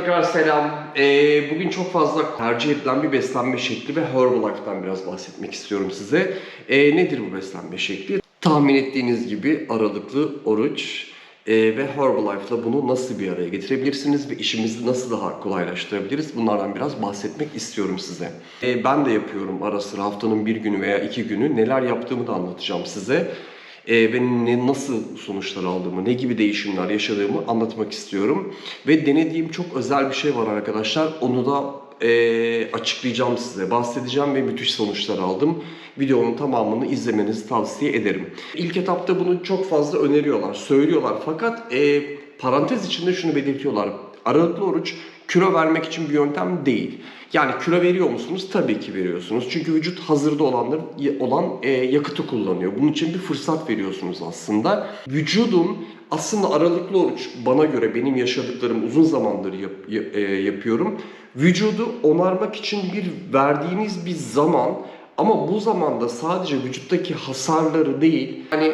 tekrar selam. Ee, bugün çok fazla tercih edilen bir beslenme şekli ve Herbalife'dan biraz bahsetmek istiyorum size. Ee, nedir bu beslenme şekli? Tahmin ettiğiniz gibi aralıklı oruç ee, ve Herbalife'la bunu nasıl bir araya getirebilirsiniz ve işimizi nasıl daha kolaylaştırabiliriz? Bunlardan biraz bahsetmek istiyorum size. Ee, ben de yapıyorum ara sıra haftanın bir günü veya iki günü neler yaptığımı da anlatacağım size. Ee, ve ne, nasıl sonuçlar aldığımı, ne gibi değişimler yaşadığımı anlatmak istiyorum. Ve denediğim çok özel bir şey var arkadaşlar. Onu da e, açıklayacağım size, bahsedeceğim ve müthiş sonuçlar aldım. Videonun tamamını izlemenizi tavsiye ederim. İlk etapta bunu çok fazla öneriyorlar, söylüyorlar. Fakat e, parantez içinde şunu belirtiyorlar. Aralıklı oruç kilo vermek için bir yöntem değil. Yani kilo veriyor musunuz? Tabii ki veriyorsunuz. Çünkü vücut hazırda olanlar olan e, yakıtı kullanıyor. Bunun için bir fırsat veriyorsunuz aslında. Vücudun aslında aralıklı oruç bana göre benim yaşadıklarım uzun zamandır yap, ya- e, yapıyorum. Vücudu onarmak için bir verdiğiniz bir zaman ama bu zamanda sadece vücuttaki hasarları değil hani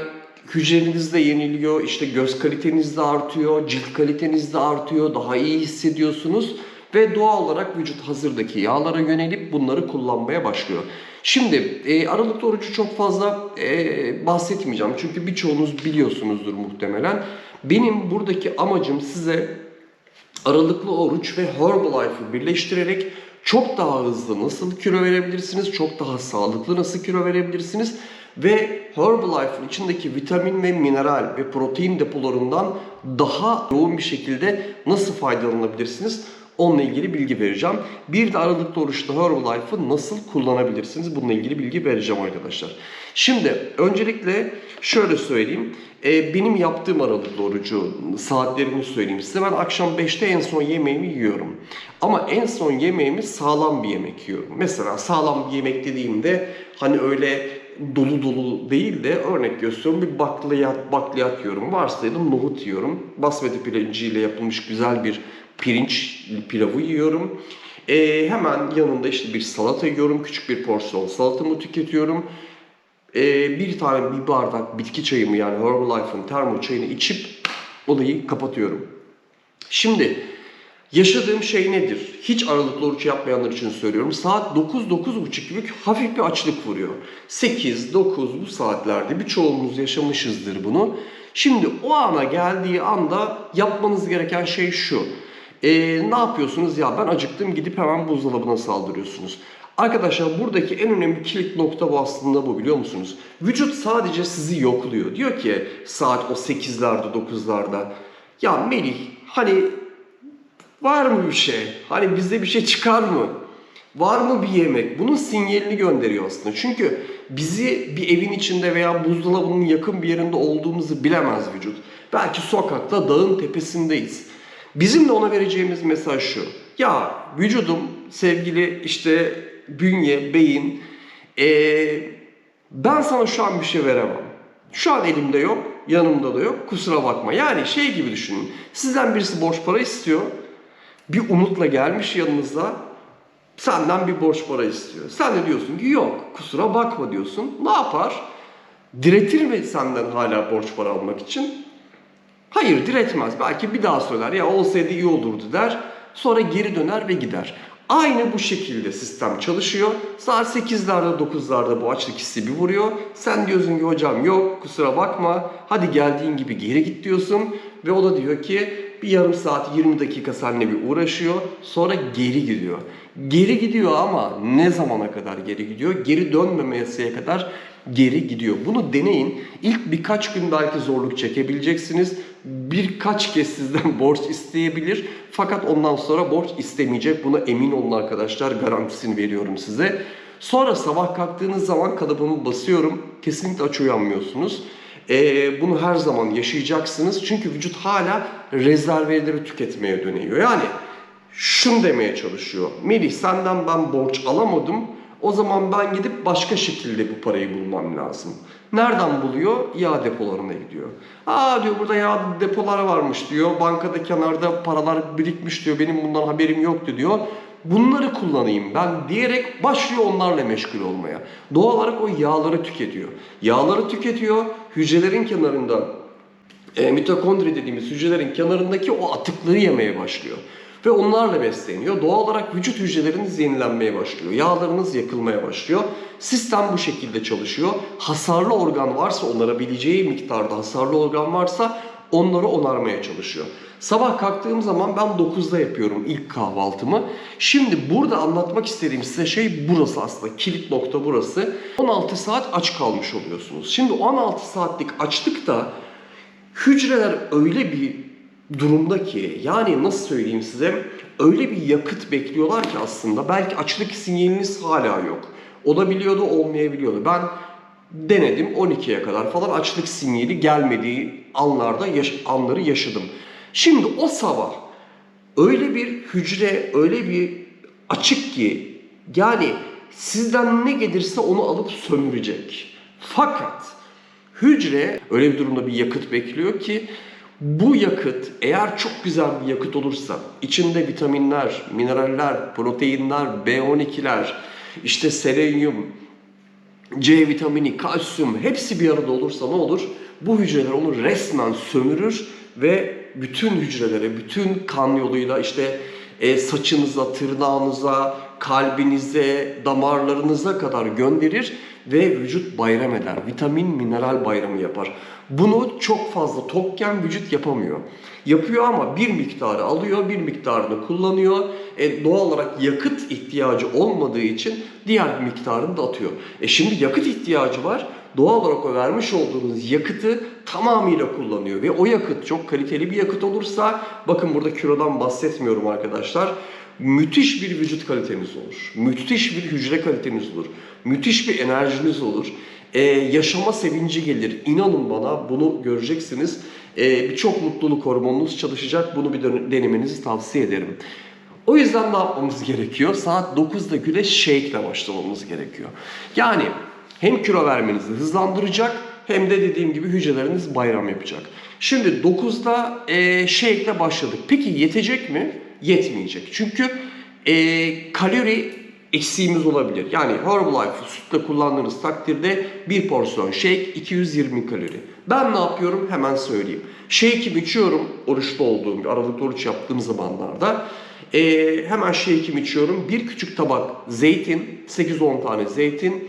hücreniz de yeniliyor, işte göz kaliteniz de artıyor, cilt kaliteniz de artıyor, daha iyi hissediyorsunuz ve doğal olarak vücut hazırdaki yağlara yönelip bunları kullanmaya başlıyor. Şimdi e, aralıklı orucu çok fazla e, bahsetmeyeceğim çünkü birçoğunuz biliyorsunuzdur muhtemelen. Benim buradaki amacım size aralıklı oruç ve Herbalife'ı birleştirerek çok daha hızlı nasıl kilo verebilirsiniz, çok daha sağlıklı nasıl kilo verebilirsiniz ve Herbalife'ın içindeki vitamin ve mineral ve protein depolarından daha yoğun bir şekilde nasıl faydalanabilirsiniz onunla ilgili bilgi vereceğim. Bir de aralıklı oruçta Herbalife'ı nasıl kullanabilirsiniz bununla ilgili bilgi vereceğim arkadaşlar. Şimdi öncelikle şöyle söyleyeyim. Ee, benim yaptığım aralıklı orucu saatlerini söyleyeyim size. Ben akşam 5'te en son yemeğimi yiyorum. Ama en son yemeğimi sağlam bir yemek yiyorum. Mesela sağlam bir yemek dediğimde hani öyle dolu dolu değil de örnek gösteriyorum bir bakliyat, bakliyat yiyorum. Varsayalım nohut yiyorum. Basmati pilavcıyla yapılmış güzel bir pirinç pilavı yiyorum. Ee, hemen yanında işte bir salata yiyorum. Küçük bir porsiyon salatamı tüketiyorum. Ee, bir tane bir bardak bitki çayımı yani Herbalife'ın termo çayını içip olayı kapatıyorum. Şimdi yaşadığım şey nedir? Hiç aralıklı oruç yapmayanlar için söylüyorum. Saat 9-9.30 gibi hafif bir açlık vuruyor. 8-9 bu saatlerde birçoğumuz yaşamışızdır bunu. Şimdi o ana geldiği anda yapmanız gereken şey şu. Ee, ne yapıyorsunuz? Ya ben acıktım gidip hemen buzdolabına saldırıyorsunuz. Arkadaşlar buradaki en önemli kilit nokta bu aslında bu biliyor musunuz? Vücut sadece sizi yokluyor. Diyor ki saat o 8'lerde 9'larda ya Melih hani var mı bir şey? Hani bizde bir şey çıkar mı? Var mı bir yemek? Bunun sinyalini gönderiyor aslında. Çünkü bizi bir evin içinde veya buzdolabının yakın bir yerinde olduğumuzu bilemez vücut. Belki sokakta, dağın tepesindeyiz. Bizim de ona vereceğimiz mesaj şu. Ya vücudum, sevgili işte bünye, beyin, ee, ben sana şu an bir şey veremem. Şu an elimde yok, yanımda da yok. Kusura bakma. Yani şey gibi düşünün. Sizden birisi borç para istiyor. Bir umutla gelmiş yanınıza. Senden bir borç para istiyor. Sen de diyorsun ki yok kusura bakma diyorsun. Ne yapar? Diretir mi senden hala borç para almak için? Hayır diretmez. Belki bir daha söyler ya olsaydı iyi olurdu der. Sonra geri döner ve gider. Aynı bu şekilde sistem çalışıyor. Saat 8'lerde 9'larda bu açlık hissi bir vuruyor. Sen diyorsun ki hocam yok kusura bakma. Hadi geldiğin gibi geri git diyorsun. Ve o da diyor ki bir yarım saat 20 dakika seninle bir uğraşıyor. Sonra geri gidiyor. Geri gidiyor ama ne zamana kadar geri gidiyor? Geri dönmemesiye kadar geri gidiyor. Bunu deneyin. İlk birkaç gün belki zorluk çekebileceksiniz. Birkaç kez sizden borç isteyebilir. Fakat ondan sonra borç istemeyecek. Buna emin olun arkadaşlar. Garantisini veriyorum size. Sonra sabah kalktığınız zaman kalıbımı basıyorum. Kesinlikle aç uyanmıyorsunuz. Ee, bunu her zaman yaşayacaksınız. Çünkü vücut hala rezerveleri tüketmeye dönüyor. Yani şunu demeye çalışıyor. Melih senden ben borç alamadım. O zaman ben gidip başka şekilde bu parayı bulmam lazım. Nereden buluyor? Yağ depolarına gidiyor. Aa diyor burada yağ depoları varmış diyor. Bankada kenarda paralar birikmiş diyor. Benim bundan haberim yoktu diyor. Bunları kullanayım ben diyerek başlıyor onlarla meşgul olmaya. Doğal olarak o yağları tüketiyor. Yağları tüketiyor. Hücrelerin kenarında e, mitokondri dediğimiz hücrelerin kenarındaki o atıkları yemeye başlıyor. ve onlarla besleniyor. Doğal olarak vücut hücreleriniz yenilenmeye başlıyor. Yağlarınız yakılmaya başlıyor. Sistem bu şekilde çalışıyor. Hasarlı organ varsa onarabileceği miktarda hasarlı organ varsa onları onarmaya çalışıyor. Sabah kalktığım zaman ben 9'da yapıyorum ilk kahvaltımı. Şimdi burada anlatmak istediğim size şey burası aslında. Kilit nokta burası. 16 saat aç kalmış oluyorsunuz. Şimdi 16 saatlik açlık da hücreler öyle bir durumda ki yani nasıl söyleyeyim size öyle bir yakıt bekliyorlar ki aslında belki açlık sinyaliniz hala yok. Olabiliyordu olmayabiliyordu. Ben denedim 12'ye kadar falan açlık sinyali gelmediği anlarda yaş- anları yaşadım. Şimdi o sabah öyle bir hücre öyle bir açık ki yani sizden ne gelirse onu alıp sömürecek. Fakat hücre öyle bir durumda bir yakıt bekliyor ki bu yakıt eğer çok güzel bir yakıt olursa içinde vitaminler, mineraller, proteinler, B12'ler, işte selenyum, C vitamini, kalsiyum hepsi bir arada olursa ne olur? Bu hücreler onu resmen sömürür ve bütün hücrelere, bütün kan yoluyla işte e, saçınıza, tırnağınıza, kalbinize, damarlarınıza kadar gönderir ve vücut bayram eder. Vitamin, mineral bayramı yapar. Bunu çok fazla tokken vücut yapamıyor. Yapıyor ama bir miktarı alıyor, bir miktarını kullanıyor. E, doğal olarak yakıt ihtiyacı olmadığı için diğer miktarını da atıyor. E şimdi yakıt ihtiyacı var. Doğal olarak o vermiş olduğunuz yakıtı tamamıyla kullanıyor. Ve o yakıt çok kaliteli bir yakıt olursa, bakın burada kilodan bahsetmiyorum arkadaşlar. Müthiş bir vücut kaliteniz olur. Müthiş bir hücre kaliteniz olur. Müthiş bir enerjiniz olur. Ee, yaşama sevinci gelir. İnanın bana bunu göreceksiniz. Ee, Birçok mutluluk hormonunuz çalışacak. Bunu bir denemenizi tavsiye ederim. O yüzden ne yapmamız gerekiyor? Saat 9'da güne shake ile başlamamız gerekiyor. Yani hem kilo vermenizi hızlandıracak hem de dediğim gibi hücreleriniz bayram yapacak. Şimdi 9'da e, shake ile başladık. Peki yetecek mi? Yetmeyecek. Çünkü e, kalori eksiğimiz olabilir. Yani Herbalife sütle kullandığınız takdirde bir porsiyon shake 220 kalori. Ben ne yapıyorum hemen söyleyeyim. Shake'imi içiyorum oruçlu olduğum, aralıklı oruç yaptığım zamanlarda. E, hemen shake'imi içiyorum. Bir küçük tabak zeytin, 8-10 tane zeytin.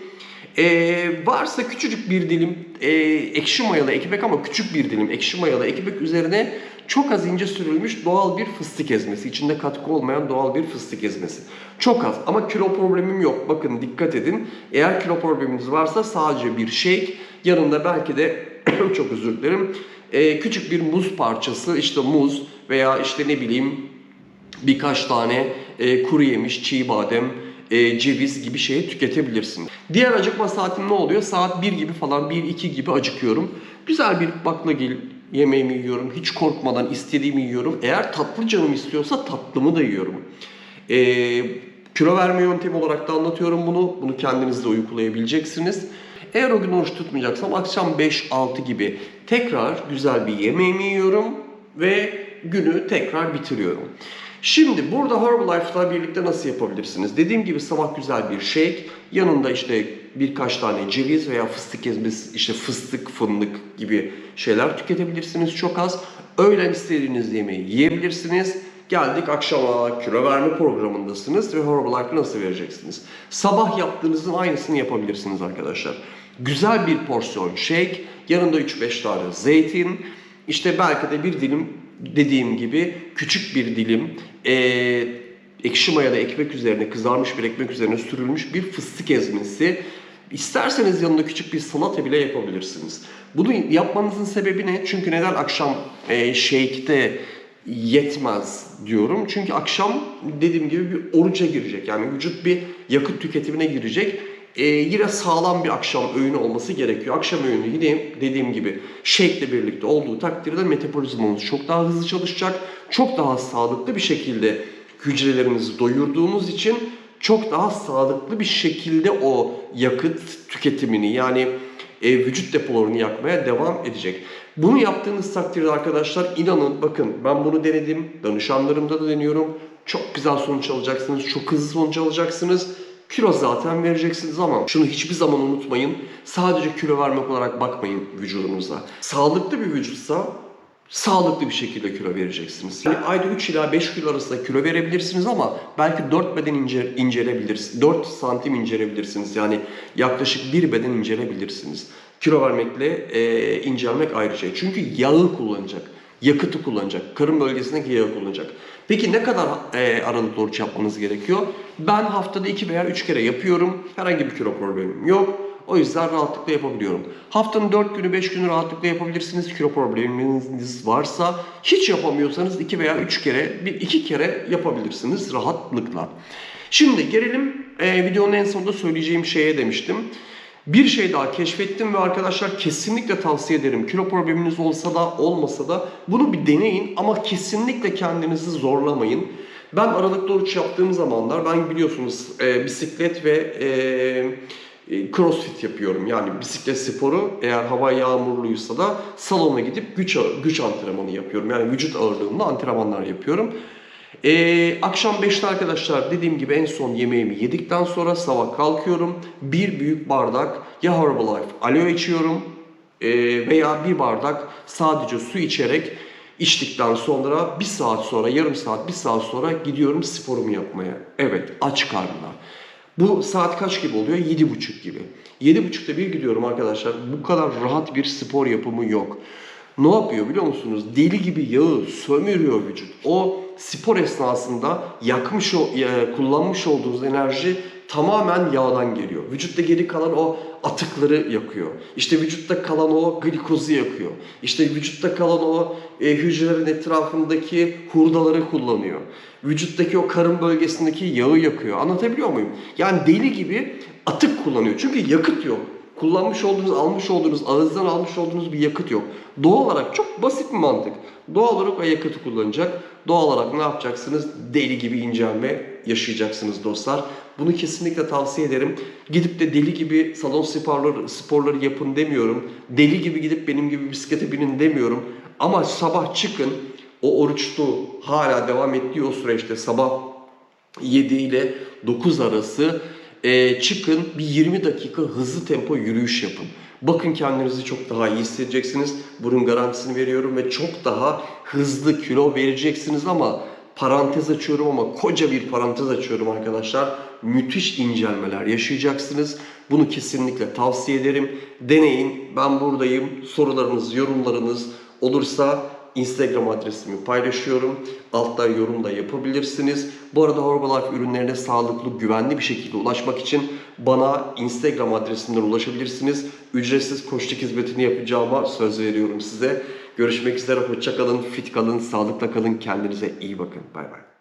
E, varsa küçücük bir dilim e, ekşi mayalı ekmek ama küçük bir dilim ekşi mayalı ekmek üzerine çok az ince sürülmüş doğal bir fıstık ezmesi. İçinde katkı olmayan doğal bir fıstık ezmesi. Çok az ama kilo problemim yok. Bakın dikkat edin. Eğer kilo probleminiz varsa sadece bir shake yanında belki de çok özür dilerim e, küçük bir muz parçası işte muz veya işte ne bileyim birkaç tane e, kuru yemiş, çiğ badem, e, ceviz gibi şeyi tüketebilirsin. Diğer acıkma saatim ne oluyor? Saat 1 gibi falan 1-2 gibi acıkıyorum. Güzel bir baklagil yemeğimi yiyorum. Hiç korkmadan istediğimi yiyorum. Eğer tatlı canım istiyorsa tatlımı da yiyorum. E, kilo verme yöntemi olarak da anlatıyorum bunu. Bunu kendiniz de uygulayabileceksiniz. Eğer o gün oruç tutmayacaksam akşam 5-6 gibi tekrar güzel bir yemeğimi yiyorum ve günü tekrar bitiriyorum. Şimdi burada Herbalife'la birlikte nasıl yapabilirsiniz? Dediğim gibi sabah güzel bir shake, yanında işte birkaç tane ceviz veya fıstık ezmesi, işte fıstık, fındık gibi şeyler tüketebilirsiniz çok az. Öğlen istediğiniz yemeği yiyebilirsiniz. Geldik akşama kilo verme programındasınız ve Herbalife nasıl vereceksiniz? Sabah yaptığınızın aynısını yapabilirsiniz arkadaşlar. Güzel bir porsiyon shake, yanında 3-5 tane zeytin, işte belki de bir dilim dediğim gibi küçük bir dilim eee ekşi mayalı ekmek üzerine kızarmış bir ekmek üzerine sürülmüş bir fıstık ezmesi. İsterseniz yanında küçük bir salata bile yapabilirsiniz. Bunu yapmanızın sebebi ne? Çünkü neden akşam e, shake'te yetmez diyorum. Çünkü akşam dediğim gibi bir oruca girecek. Yani vücut bir yakıt tüketimine girecek. Ee, yine sağlam bir akşam öğünü olması gerekiyor. Akşam öğünü yine dediğim gibi ile birlikte olduğu takdirde metabolizmamız çok daha hızlı çalışacak. Çok daha sağlıklı bir şekilde hücrelerimizi doyurduğumuz için çok daha sağlıklı bir şekilde o yakıt tüketimini yani e, vücut depolarını yakmaya devam edecek. Bunu yaptığınız takdirde arkadaşlar inanın bakın ben bunu denedim. Danışanlarımda da deniyorum. Çok güzel sonuç alacaksınız. Çok hızlı sonuç alacaksınız. Kilo zaten vereceksiniz ama şunu hiçbir zaman unutmayın. Sadece kilo vermek olarak bakmayın vücudunuza. Sağlıklı bir vücutsa sağlıklı bir şekilde kilo vereceksiniz. Yani ayda 3 ila 5 kilo arasında kilo verebilirsiniz ama belki 4 beden ince, incelebilirsiniz. 4 santim incelebilirsiniz. Yani yaklaşık 1 beden incelebilirsiniz. Kilo vermekle e, incelmek ayrı şey. Çünkü yağı kullanacak. Yakıtı kullanacak. Karın bölgesindeki yağı kullanacak. Peki ne kadar e, aralıklı oruç yapmanız gerekiyor? Ben haftada 2 veya 3 kere yapıyorum. Herhangi bir kilo problemim yok. O yüzden rahatlıkla yapabiliyorum. Haftanın 4 günü 5 günü rahatlıkla yapabilirsiniz. Kilo probleminiz varsa hiç yapamıyorsanız 2 veya 3 kere, bir iki kere yapabilirsiniz rahatlıkla. Şimdi gelelim e, videonun en sonunda söyleyeceğim şeye demiştim. Bir şey daha keşfettim ve arkadaşlar kesinlikle tavsiye ederim. Kilo probleminiz olsa da olmasa da bunu bir deneyin ama kesinlikle kendinizi zorlamayın. Ben aralıklı oruç yaptığım zamanlar ben biliyorsunuz e, bisiklet ve e, e, crossfit yapıyorum. Yani bisiklet sporu eğer hava yağmurluysa da salona gidip güç güç antrenmanı yapıyorum. Yani vücut ağırlığımla antrenmanlar yapıyorum. Ee, akşam 5'te arkadaşlar dediğim gibi en son yemeğimi yedikten sonra sabah kalkıyorum. Bir büyük bardak ya Herbalife aloe içiyorum ee, veya bir bardak sadece su içerek içtikten sonra bir saat sonra, yarım saat, bir saat sonra gidiyorum sporumu yapmaya. Evet, aç karnına. Bu saat kaç gibi oluyor? 7.30 gibi. 7.30'da bir gidiyorum arkadaşlar. Bu kadar rahat bir spor yapımı yok. Ne yapıyor biliyor musunuz? Deli gibi yağı sömürüyor vücut. O spor esnasında yakmış o, e, kullanmış olduğunuz enerji tamamen yağdan geliyor. Vücutta geri kalan o atıkları yakıyor. İşte vücutta kalan o glikozu yakıyor. İşte vücutta kalan o e, hücrelerin etrafındaki hurdaları kullanıyor. Vücuttaki o karın bölgesindeki yağı yakıyor. Anlatabiliyor muyum? Yani deli gibi atık kullanıyor. Çünkü yakıt yok kullanmış olduğunuz, almış olduğunuz, ağızdan almış olduğunuz bir yakıt yok. Doğal olarak çok basit bir mantık. Doğal olarak o yakıtı kullanacak. Doğal olarak ne yapacaksınız? Deli gibi incelme yaşayacaksınız dostlar. Bunu kesinlikle tavsiye ederim. Gidip de deli gibi salon sporları, sporları yapın demiyorum. Deli gibi gidip benim gibi bisiklete binin demiyorum. Ama sabah çıkın o oruçlu hala devam ettiği o süreçte sabah 7 ile 9 arası e, çıkın bir 20 dakika hızlı tempo yürüyüş yapın. Bakın kendinizi çok daha iyi hissedeceksiniz. Bunun garantisini veriyorum ve çok daha hızlı kilo vereceksiniz ama parantez açıyorum ama koca bir parantez açıyorum arkadaşlar. Müthiş incelmeler yaşayacaksınız. Bunu kesinlikle tavsiye ederim. Deneyin. Ben buradayım. Sorularınız, yorumlarınız olursa Instagram adresimi paylaşıyorum. Altta yorum da yapabilirsiniz. Bu arada Herbalife ürünlerine sağlıklı, güvenli bir şekilde ulaşmak için bana Instagram adresinden ulaşabilirsiniz. Ücretsiz koçluk hizmetini yapacağıma söz veriyorum size. Görüşmek üzere, hoşça kalın, fit kalın, sağlıkla kalın, kendinize iyi bakın. Bay bay.